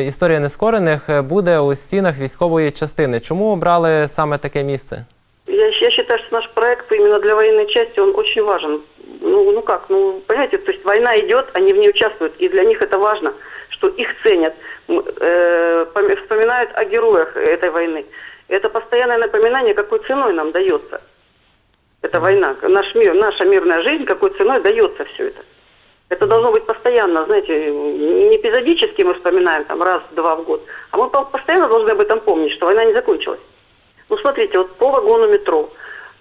Історія нескорених е, буде у стінах військової частини. Чому обрали саме таке місце? Я, я считаю, что наш проект именно для военной части, он очень важен. Ну, ну как, ну, понимаете, то есть война идет, они в ней участвуют, и для них это важно, что их ценят, м, э, пом- вспоминают о героях этой войны. Это постоянное напоминание, какой ценой нам дается эта война, наш мир, наша мирная жизнь, какой ценой дается все это. Это должно быть постоянно, знаете, не эпизодически мы вспоминаем там раз-два в год, а мы по- постоянно должны об этом помнить, что война не закончилась. Ну, смотрите, вот по вагону метро.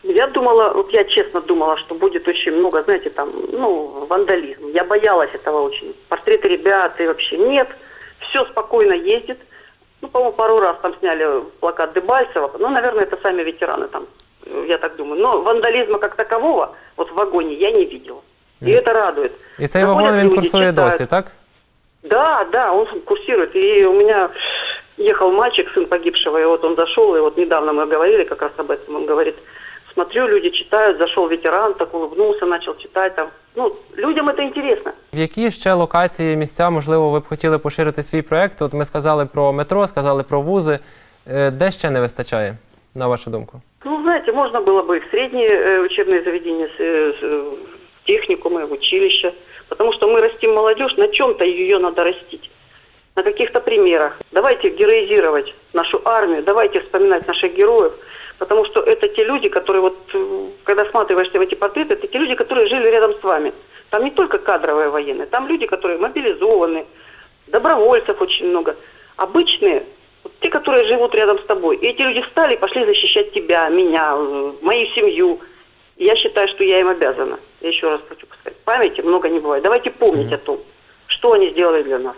Я думала, вот я честно думала, что будет очень много, знаете, там, ну, вандализм. Я боялась этого очень. Портреты ребят и вообще нет. Все спокойно ездит. Ну, по-моему, пару раз там сняли плакат Дебальцева. Ну, наверное, это сами ветераны там, я так думаю. Но вандализма как такового вот в вагоне я не видела. И это радует. І цей Заходят вагон він люди, курсує читают. досі, так? Да, да, он курсирует. И у меня ехал мальчик, сын погибшего, и вот он зашел, и вот недавно мы говорили как раз об этом, он говорит, смотрю, люди читают, зашел ветеран, так улыбнулся, начал читать там. Ну, людям это интересно. В які ще локації, місця, можливо, ви б хотіли поширити свій проект? От ми сказали про метро, сказали про вузи. Е, Де ще не вистачає, на вашу думку? Ну, знаете, можно было бы и в средние э, учебные заведения, с, э, с, э, в техникумы, в училища, потому что мы растим молодежь, на чем-то ее надо растить, на каких-то примерах. Давайте героизировать нашу армию, давайте вспоминать наших героев, потому что это те люди, которые вот, э, когда всматриваешься в эти портреты, это те люди, которые жили рядом с вами. Там не только кадровые военные, там люди, которые мобилизованы, добровольцев очень много. Обычные, вот те, которые живут рядом с тобой. И эти люди встали и пошли защищать тебя, меня, э, мою семью. Я считаю, что я им обязана. Я еще раз хочу сказать, памяти много не бывает. Давайте помнить о том, что они сделали для нас.